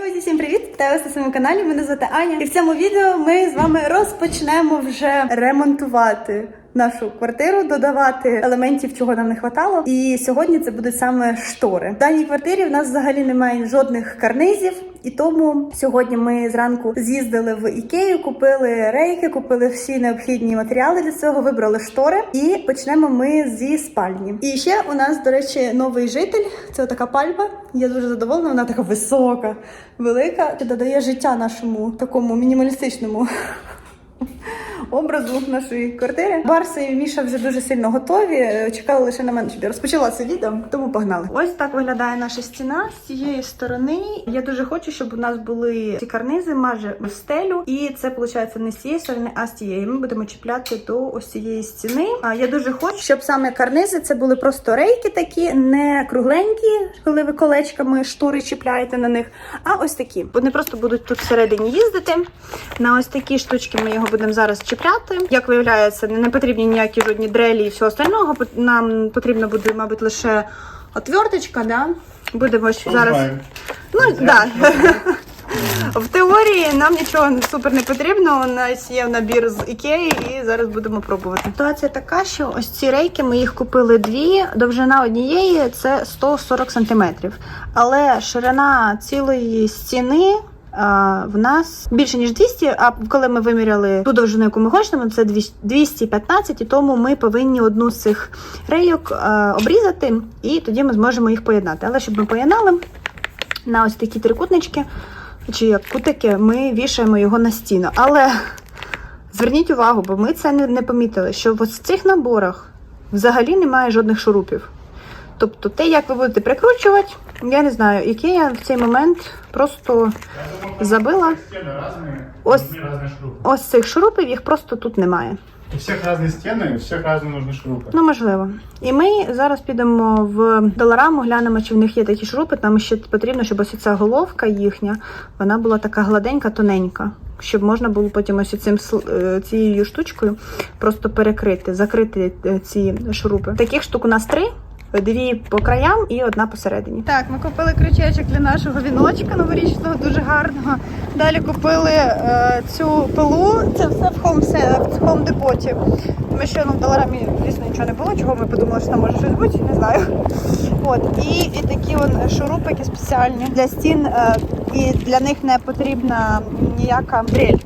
Друзі, всім привіт! Вітаю вас на своєму каналі. Мене звати Аня. І в цьому відео ми з вами розпочнемо вже ремонтувати нашу квартиру, додавати елементів, чого нам не хватало. І сьогодні це будуть саме штори. В даній квартирі в нас взагалі немає жодних карнизів, і тому сьогодні ми зранку з'їздили в ікею, купили рейки, купили всі необхідні матеріали для цього, вибрали штори. І почнемо ми зі спальні. І ще у нас, до речі, новий житель. Це така пальма. Я дуже задоволена. Вона така висока, велика. Додає життя нашому такому мінімалістичному образу нашої квартири. Барса і Міша вже дуже сильно готові. е, Чекали лише на мене, щоб я розпочала це відео, тому погнали. Ось так виглядає наша стіна з цієї сторони. Я дуже хочу, щоб у нас були ці карнизи майже в стелю. І це виходить не з цієї сторони, а з цієї. Ми будемо чіпляти до ось цієї стіни. А я дуже хочу, щоб саме карнизи це були просто рейки такі, не кругленькі, коли ви колечками штори чіпляєте на них. А ось такі. Вони просто будуть тут всередині їздити. На ось такі штучки ми його будемо зараз чіпляти. Як виявляється, не потрібні ніякі жодні дрелі і всього остального. Нам потрібно буде, мабуть, лише отверточка, да? Будемо зараз. Ну, да. В теорії нам нічого супер не потрібно. У нас є набір з Ікеї, і зараз будемо пробувати. Ситуація така, що ось ці рейки ми їх купили дві. Довжина однієї це 140 см. Але ширина цілої стіни. В нас більше ніж 200, а коли ми виміряли ту довжину, яку ми хочемо, це 215, і тому ми повинні одну з цих рейок обрізати, і тоді ми зможемо їх поєднати. Але щоб ми поєднали на ось такі трикутнички, чи як кутики, ми вішаємо його на стіну. Але зверніть увагу, бо ми це не, помітили, що в цих наборах взагалі немає жодних шурупів. Тобто те, як ви будете прикручувати, я не знаю, яке я в цей момент просто забила. Стены разные, Ось. нужны разные шурупы. Ось цих шурупів, їх просто тут немає. У всех разные стены, у всех разные нужны шурупы. Ну, можливо. І ми зараз підемо в долараму, глянемо, чи в них є такі шурупи. Там ще потрібно, щоб ось ця головка їхня, вона була така гладенька, тоненька. Щоб можна було потім ось цим сл- е, цією штучкою просто перекрити, закрити е, ці шурупи. Таких штук у нас три. Дві по краям і одна посередині. Так, ми купили крючечок для нашого віночка новорічного, дуже гарного. Далі купили е, цю пилу. Це все в Home, Depot. Ми ще ну, в доларамі, звісно, нічого не було, чого ми подумали, що там може щось бути, не знаю. От, і, і такі он шурупики спеціальні для стін, е, і для них не потрібна ніяка дрель.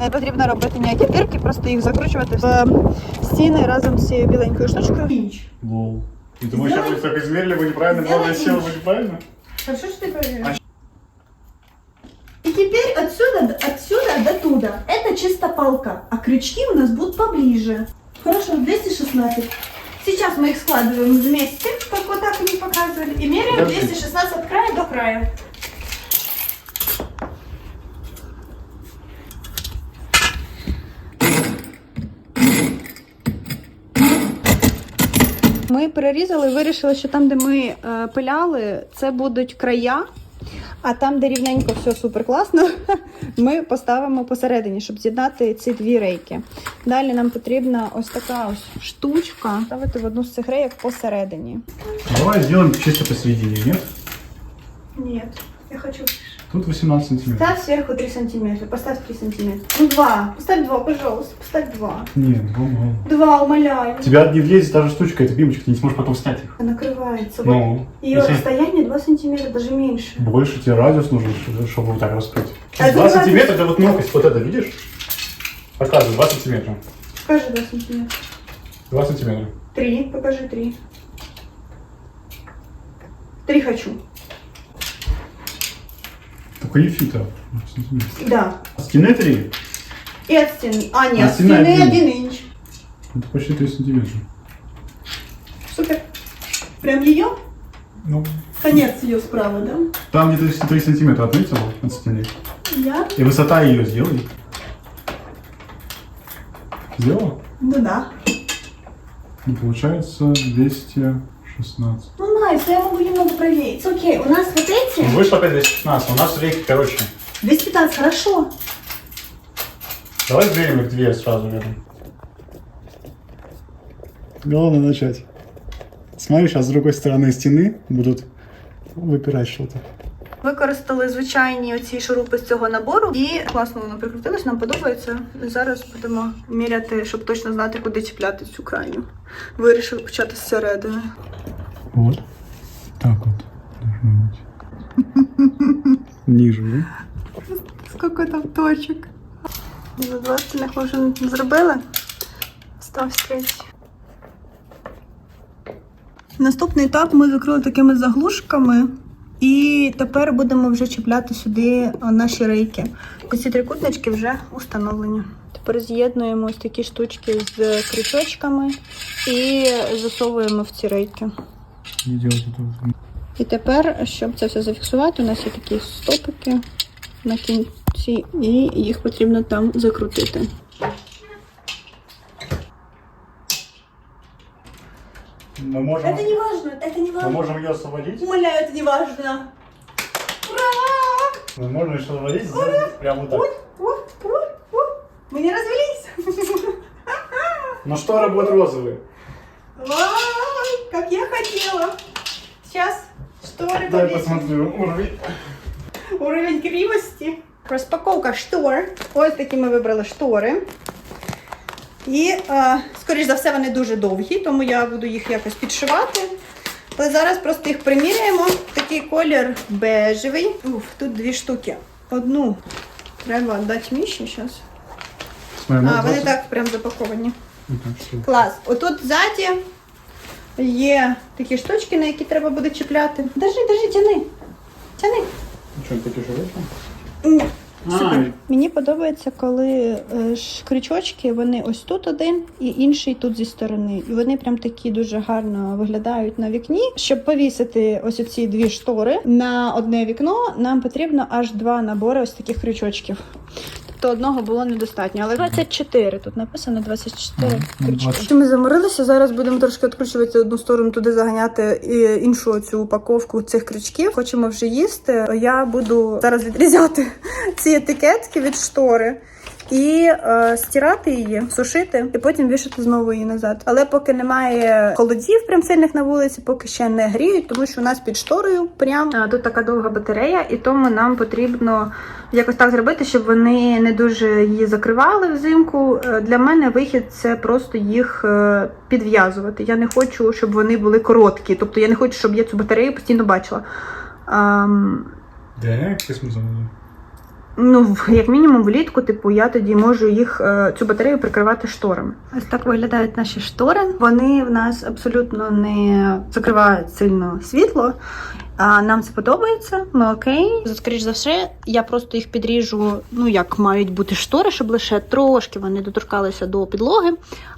Не потрібно робити ніякі дірки, просто їх закручувати в стіни разом з цією біленькою штучкою. Ты сейчас вы так измерили, вы неправильно, Сделай было сел, вы неправильно? Хорошо, что ты проверил. И теперь отсюда, отсюда до туда. Это чисто палка, а крючки у нас будут поближе. Хорошо, 216. Сейчас мы их складываем вместе, как вот так они показывали, и меряем Подожди. 216 от края до края. Ми перерізали і вирішили, що там, де ми е, пиляли, це будуть края. А там, де рівненько все супер класно, ми поставимо посередині, щоб з'єднати ці дві рейки. Далі нам потрібна ось така ось штучка ставити в одну з цих рейок посередині. Давай сделаем чисто посередине, нет? Ні, я хочу. Тут 18 сантиметров. Ставь сверху 3 сантиметра, поставь 3 сантиметра. Ну, два. Поставь два, пожалуйста, поставь два. Нет, ого. Два, умоляю. Тебя не влезет даже штучка, эта бимочка, ты не сможешь потом снять их. Накрывается. Вот. Ну, Ее если расстояние 2 сантиметра, даже меньше. больше тебе радиус нужен, чтобы- чтобы вот так раскрыть. А 2 ты сантиметра, это вот мелкость, вот это, видишь? Показывай, 2 сантиметра. Покажи 2 сантиметра. 2 сантиметра. Три, покажи три. Три хочу. Только не фита. сантиметр. Да. А Стены 3? И от стены. А, нет, А от стена стены один. один инч. Это почти 3 сантиметра. Супер. Прям ее? Ну, Конец ее справа, да? там где-то 3 сантиметра отметила от стены. Я? И высота ее сделай. Сделала? Ну да. Ну, получается 216. Ну, найс, я могу немного проверить. Окей, у нас вот эти... Вышло опять 216. У нас рейки короче. 215, хорошо. Давай сдвинем их две сразу рядом. Главное начать. Смотри, сейчас с другой стороны стены будут выпирать что-то. Використали звичайні оці шурупи з цього набору і класно воно прикрутилось, нам подобається. Зараз будемо міряти, щоб точно знати, куди чіпляти цю крайню. Вирішили почати зсередини. Вот. Так вот. Должно быть. Ниже, да? Скільки там точок? За два стільних ми вже зробили. Став третій. Наступний етап ми закрили такими заглушками. І тепер будемо вже чіпляти сюди наші рейки. Ось ці трикутнички вже установлені. Тепер з'єднуємо ось такі штучки з крючочками і засовуємо в ці рейки. Не делать этого. І тепер, щоб це все зафіксувати, у нас є такі стопики на кінці, і їх потрібно там закрутити. Мы можем, не важно, это не мы можем ее освободить. Умоляю, это не важно. Мы можем ее освободить сделать прямо вот так. Мы не развелись. Но шторы будут розовые. Как я хотела. Сейчас шторы Дай повесим. посмотрю уровень. Уровень кривості. Розпаковка штор. Ось такі ми вибрали штори. І, е, скоріш за все, вони дуже довгі, тому я буду їх якось підшивати. Але зараз просто їх приміряємо. Такий колір бежевий. Уф, тут дві штуки. Одну треба дати Міші зараз. А, вони так прям запаковані. Всё. Клас. Отут ззаді є такі штучки, на які треба буде чіпляти. Держи, держи, тяни. Тяни. Такие же Ні. А, Мені подобається, коли е, ж крючочки, вони ось тут один і інший тут зі сторони. І вони прям такі дуже гарно виглядають на вікні. Щоб повісити ось ці дві штори на одне вікно, нам потрібно аж два набори ось таких крючочків. Тобто одного було недостатньо, але 24, тут написано 24 Ага, ну, крючки. Ми заморилися, зараз будемо трошки відкручувати одну сторону, туди заганяти і іншу цю упаковку цих крючків. Хочемо вже їсти. Я буду зараз відрізати ці етикетки від штори. І е, стирати її, сушити, і потім вішати знову її назад. Але поки немає холодів прям сильних на вулиці, поки ще не гріють, тому що у нас під шторою прям а, тут така довга батарея, і тому нам потрібно якось так зробити, щоб вони не дуже її закривали взимку. Е, Для мене вихід це просто їх е, підв'язувати. Я не хочу, щоб вони були короткі. Тобто я не хочу, щоб я цю батарею постійно бачила. Ам, Да, какой смысл? Ну, в- як мінімум, влітку, типу, я тоді можу їх е, цю батарею прикривати шторами. Ось так виглядають наші штори. Вони в нас абсолютно не закривають сильно світло. А нам це подобається. Ми окей. Скоріш за все, я просто їх підріжу, ну як мають бути штори, щоб лише трошки вони доторкалися до підлоги.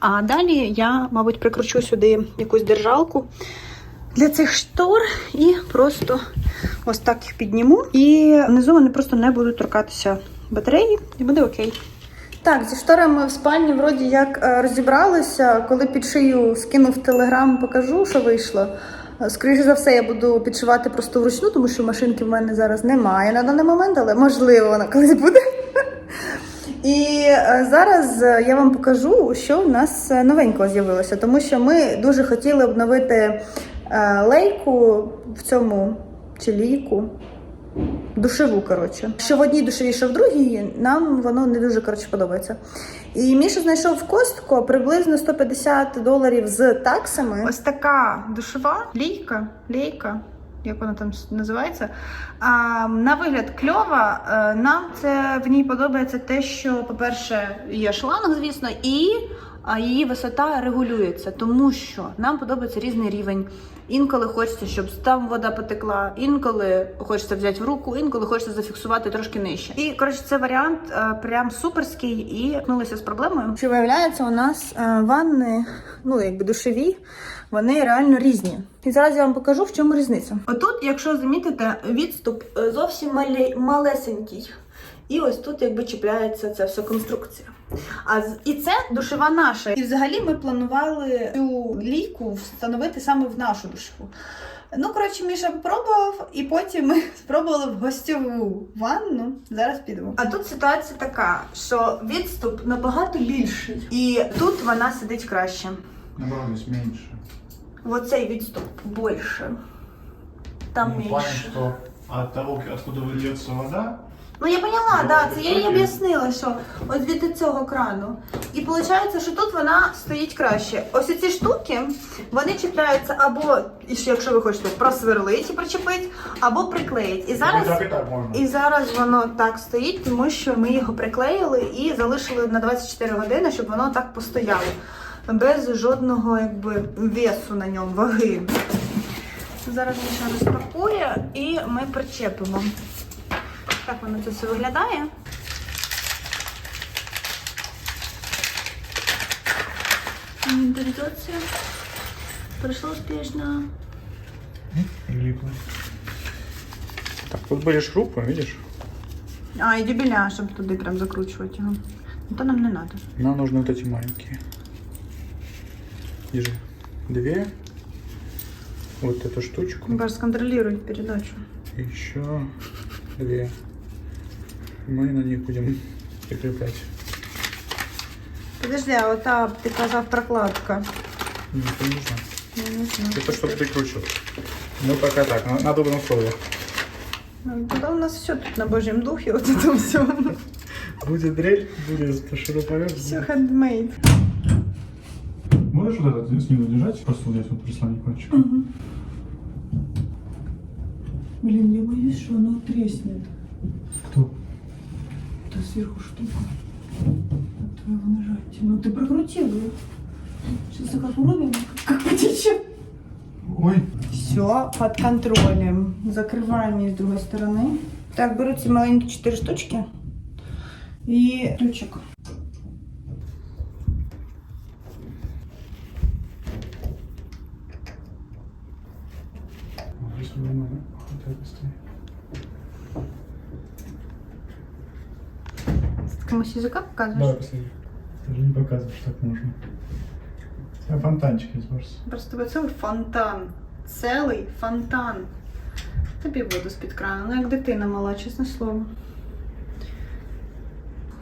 А далі я, мабуть, прикручу сюди якусь держалку для цих штор і просто ось так їх підніму. І внизу вони просто не будуть торкатися батареї, і буде окей. Так, зі шторами в спальні вроді як е, розібралися. Коли під шию скинув в телеграм, покажу, що вийшло. Е, Скоріше за все, я буду підшивати просто вручну, тому що машинки в мене зараз немає на даний момент, але можливо вона колись буде. І е, зараз я вам покажу, що в нас новенького з'явилося, тому що ми дуже хотіли обновити лейку в цьому чи лійку. Душеву, коротше. Що в одній душевій, що в другій, нам воно не дуже коротше подобається. І Міша знайшов в Костко приблизно 150 доларів з таксами. Ось така душева лійка, лейка, як вона там називається. А, на вигляд кльова. Е, Нам це в ній подобається те, що, по-перше, є шланг, звісно, і її висота регулюється, тому що нам подобається різний рівень. Інколи хочеться, щоб там вода потекла, інколи хочеться взяти в руку, інколи хочеться зафіксувати трошки нижче. І коротше, це варіант е, прям суперський і ткнулися з проблемою. Що виявляється, у нас е, ванни, ну якби душові, вони реально різні. І зараз я вам покажу, в чому різниця. Отут, якщо замітите, відступ е, зовсім малі, малесенький. І ось тут якби чіпляється ця вся конструкція. А і це душева наша. І взагалі ми планували цю лійку встановити саме в нашу душеву. Ну, коротше, Міша попробував, і потім ми спробували в гостьову ванну. Зараз підемо. А тут ситуація така, що відступ набагато більший, і тут вона сидить краще. Наоборот, здесь меньше. Оцей відступ більше. Там Ну, плане, менше. что от того, откуда выльется вода, Ну я поняла, Ну, да, це я їй об'яснила, що от від цього крану. І виходить, що тут вона стоїть краще. Ось ці штуки, вони чіпляються або, якщо ви хочете, просверлить і причепить, або приклеїть. І и зараз. так, и так можно. І зараз воно так стоїть, тому що ми його приклеїли і залишили на 24 години, щоб воно так постояло. Без жодного якби весу на ньому, ваги. Зараз Міша розпакує і ми причепимо. Так воно це все виглядає. Інвентаризація. Пройшло успішно. Прилипло. Так, тут были шурупы, видишь? А, і дюбеля, щоб туди прям закручувати його. Ну то нам не треба. Нам нужны вот эти маленькие. Держи. Две. Вот эту штучку. Баш, сконтролюй передачу. И еще две. Мы на них будем прикреплять. Подожди, а ота ти казав прокладка. Не, это не нужно. Не знаю. Это чтобы прикручивать. Ну пока так, на, на добром слове. Ну, Тогда у нас все тут на божьем духе, вот это все. Будет дрель, будет шуруповерт. Все хендмейд. Можешь вот этот снизу держать? Просто вот здесь вот прислонить кончик. Блин, я боюсь, что оно треснет. Кто? Это сверху штука. От твоего нажатия. Ну ты прокрутил ее. Сейчас я как уровень, как потечет. Ой. Все под контролем. Закрываем її з другої сторони. Так, беру ці маленькі чотири штучки. І ключик. Комусь язика показуєш? Давай посмотри. Ты же не показываешь, что так можно. У тебя фонтанчик есть, Барс. Просто тебе цілий фонтан. Цілий фонтан. Тобі воду з-під крану. Ну, як дитина мала, чесне слово.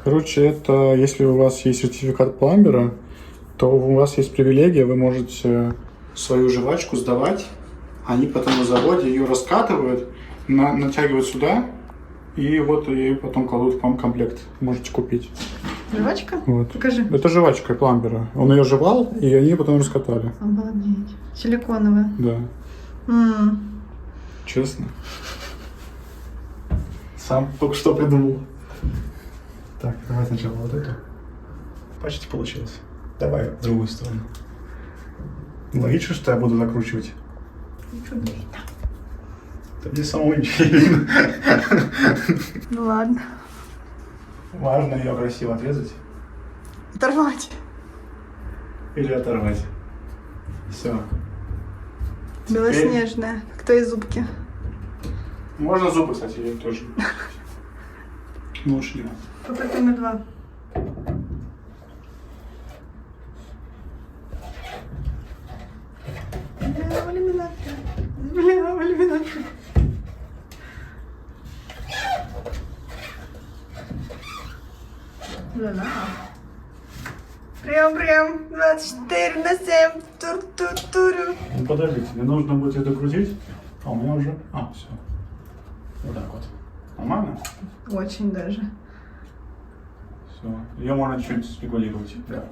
Короче, это если у вас есть сертификат пламбера, то у вас есть привилегия, вы можете свою жвачку сдавать, они потом на заводе ее раскатывают, на- натягивают сюда, и вот ее потом кладут вам комплект. Можете купить. Жвачка? Вот. Покажи. Это жвачка пламбера. Он ее жевал, и они потом раскатали. Обалдеть. Силиконовая. Да, М. честно. Сам только что придумал. Так, давай сначала вот эту. Почти получилось. Давай в другую сторону. Логично, что я буду закручивать. Нічого не видно. Да мне самого ничего не видно. Ну ладно. Важно ее красиво отрезать Оторвать. или оторвать. Все. Белоснежная. Как твои зубки. Можно зубы, кстати, ее тоже. Ну, лучше не надо. Попробуй на два. Бля, ламинатка. Бля, ламинатка. Прям-прям 24 на 7. Тур-тур-турю. Ну, подождите, мне нужно будет это крутить. А, у меня уже... А, все. Вот так вот. Нормально? Очень даже. Все. Ее можно чуть-чуть спекулировать. Да.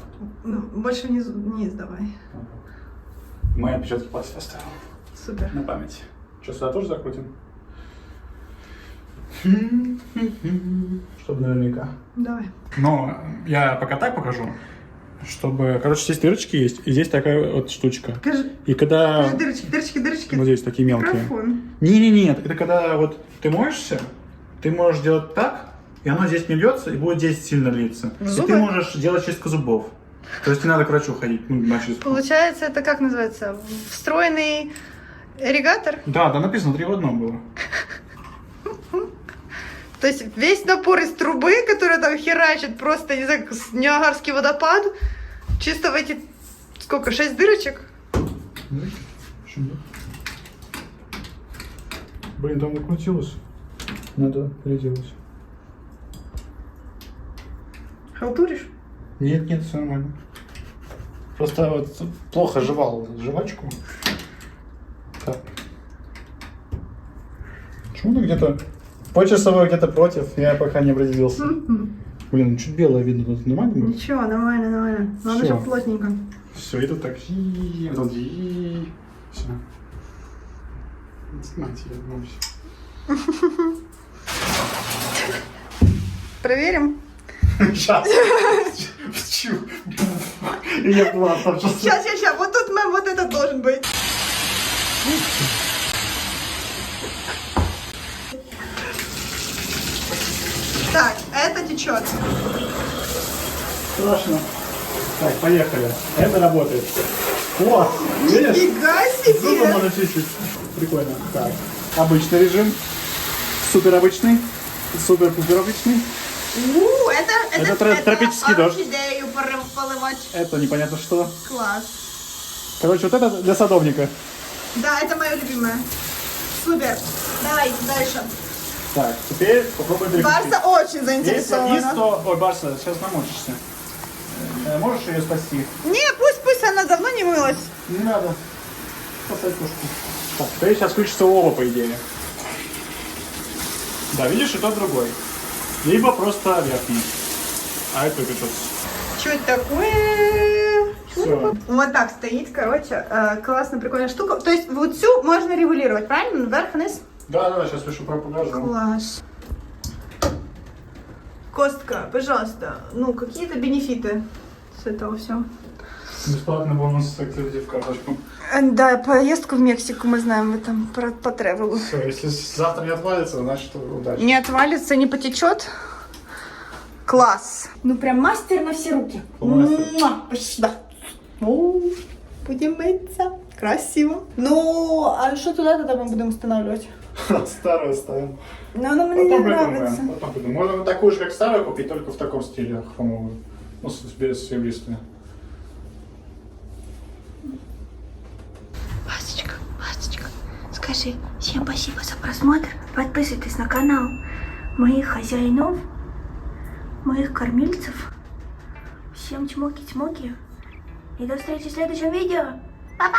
Ну, больше вниз, вниз давай. Мои отпечатки пальцев оставил. Супер. На память. Что, сюда тоже закрутим? Чтобы наверняка. Давай. Но я пока так покажу. Чтобы, короче, здесь дырочки есть, и здесь такая вот штучка. Покажи. И когда Покажи дырочки, дырочки, дырочки. вот здесь такие мелкие. Микрофон. Не-не, нет, это когда вот ты моешься, ты можешь делать так, и оно здесь не льется, и будет здесь сильно литься. В И зубы? ты можешь делать чистку зубов. То есть не надо к врачу ходить, ну, на чистку. Получается, это как называется? Встроенный ирригатор? Да, да, написано три в одном было. То есть весь напор из трубы, которая там херачит просто, не знаю, Ниагарский водопад, чисто в эти, сколько, шесть дырочек? Почему? Блин, там накрутилось. Надо переделать. Халтуришь? Нет, нет, все нормально. Просто вот плохо жевал жвачку. Так. Почему-то где-то по часовой где-то против, я пока не определился. Блин, ну чуть белое видно, тут нормально будет? Ничего, нормально, нормально. Надо, Всё. чтобы плотненько. Все, и тут так, и вот и все. Знаете, я вернусь. Проверим. Сейчас. И я план там сейчас. Сейчас, сейчас, сейчас. Вот тут мэм, вот этот должен быть. Так, это течет. Страшно. Так, поехали. Это работает. Класс. Видишь? Нифига Зубы себе! можно чистить. Прикольно. Так. Обычный режим. Супер обычный. Супер-пупер обычный. У, это, это, Это тро- тропический дождь. поливать. Это непонятно что. Класс. Короче, вот это для садовника. Да, это мое любимое. Супер. Давай, дальше. Так, теперь попробуем переключить. Барса очень Если заинтересована. есть, то... Ой, Барса, сейчас намочишься. Э, Можешь ее спасти? Не, пусть, пусть она давно не мылась. Не надо. Спасай кошку. Так, теперь сейчас включится оба, по идее. Да, видишь, и тот, другой. Либо просто верхний. А это только что это такое? Все. Вот так стоит, короче, э, классная, прикольная штука. То есть вот всю можно регулировать, правильно? Вверх, вниз? Да, да, сейчас пишу про покажу. Класс. Костка, пожалуйста, ну какие-то бенефиты с этого всего? Бесплатный бонус активити в карточку. Да, поездку в Мексику мы знаем, мы там про, по тревелу. Все, если завтра не отвалится, значит удачи. Не отвалится, не потечет. Класс. Ну прям мастер на все руки. Муа, Спасибо. О, будем мыться. Красиво. Ну, а что туда тогда мы будем устанавливать? Старую ставим. Ну, она мне не Потом нравится. придумаем. Потом придумаем. Можно такую же, как старую, купить, только в таком стиле хромовую. Ну, с, без серебристой. Ласточка, Ласточка, скажи всем спасибо за просмотр. Подписывайтесь на канал моих хозяинов, моих кормильцев. Всем чмоки-чмоки. И до встречи в следующем видео. Па-па!